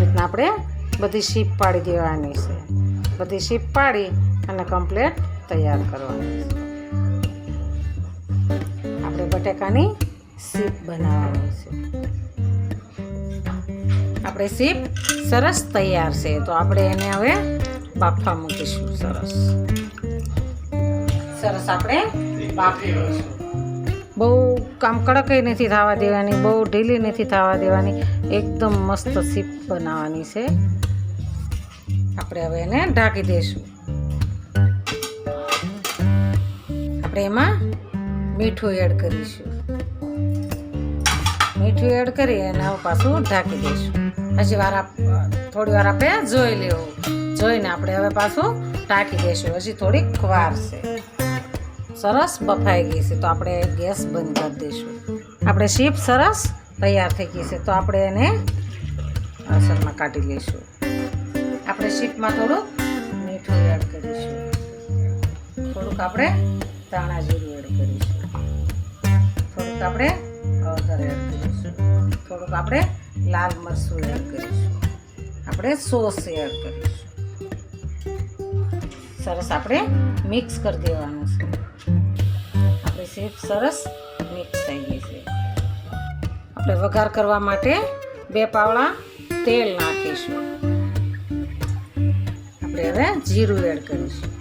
આપણે બધી શીપ પાડી દેવાની છે. બધી શીપ પાડી અને કમ્પ્લેટ તૈયાર કરવાની છે. આપણે બટેકાની શીપ બનાવવાની છે. આપણે શીપ સરસ તૈયાર છે, તો આપણે એને હવે બાફવા મૂકીશું. સરસ. સરસ આપણે બાફી લઈશું. બહુ કામ કડકઈ નથી થવા દેવાની, બહુ ઢીલી નથી થવા દેવાની. એકદમ મસ્ત સીપ બનાવવાની છે. આપણે હવે એને ઢાંકી દઈશું. આપણે એમાં મીઠું એડ કરીશું. મીઠું એડ કરી અને પાછું ઢાંકી દઈશું. હજી વાર થોડી વાર આપણે જોઈ લેવું. જોઈને આપણે હવે પાછું ઢાંકી દઈશું. હજી થોડીક વાર છે. સરસ બફાઈ ગઈ છે. તો આપણે ગેસ બંધ કરી દઈશું. આપણે શીપ સરસ તૈયાર થઈ ગઈ છે. તો આપણે એને અસરમાં કાઢી લઈશું. આપણે શીપમાં થોડુંક મીઠું એડ કરીશું. થોડુંક આપણે ધાણા જીરું એડ કરીશું. થોડુંક આપણે હળદર એડ કરીશું. થોડુંક આપણે લાલ મરચું એડ કરીશું. આપણે સોસ એડ કરીશું. સરસ આપણે મિક્સ કરી દેવાનું છે. શેપ સરસ મિક્સ થઈ ગઈ છે. આપણે વઘાર કરવા માટે બે પાવડા તેલ નાખીશું. આપણે હવે જીરું એડ કરીશું.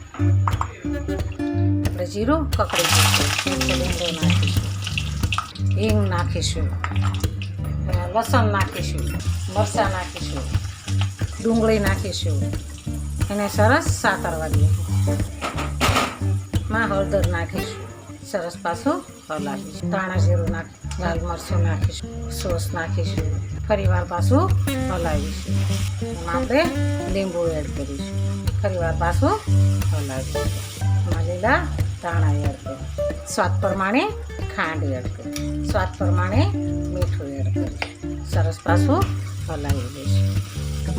આપણે જીરું કકડી જશે લીમડો નાખીશું. હિંગ નાખીશું. લસણ નાખીશું. મરચાં નાખીશું. ડુંગળી નાખીશું. એને સરસ સાતરવા દઈએ માં હળદર નાખીશું. સરસ પાછો હલાવીશું ધાણા જીરું નાખ, લાલ મરચું નાખીશું, સોસ નાખીશું ફરી વાર પાછું હલાવીશું આપણે લીંબુ એડ કરીશું. ફરી વાર પાછું હલાવીશું લીલા ધાણા એડ કરીશું. સ્વાદ પ્રમાણે ખાંડ એડ કરી સ્વાદ પ્રમાણે મીઠું એડ કરીશું. સરસ પાછું હલાવી દઈશું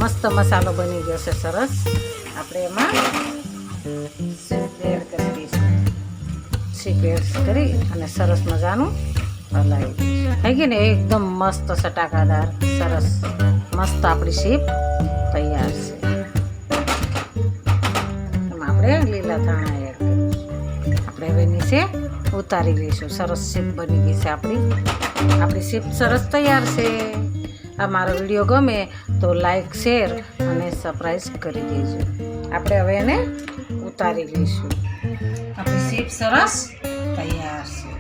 મસ્ત મસાલો બની ગયો છે સરસ. આપણે એમાં એડ કરી દઈશું. સીપ એડ કરી અને સરસ મજાનું હલાવી દઈશું. થઈ ગઈ ને એકદમ મસ્ત સટાકાદાર, સરસ, મસ્ત આપણી સીપ તૈયાર છે. આપણે લીલા ધાણા એડ આપણે હવે નીચે ઉતારી લઈશું. સરસ સીપ બની ગઈ છે આપણી. આપણી સીપ સરસ તૈયાર છે. આ મારો વીડિયો ગમે તો લાઈક, શેર અને સરપ્રાઈઝ કરી દેજો. આપણે હવે એને ઉતારી લઈશું. ચીપ્સ સરસ તૈયાર છે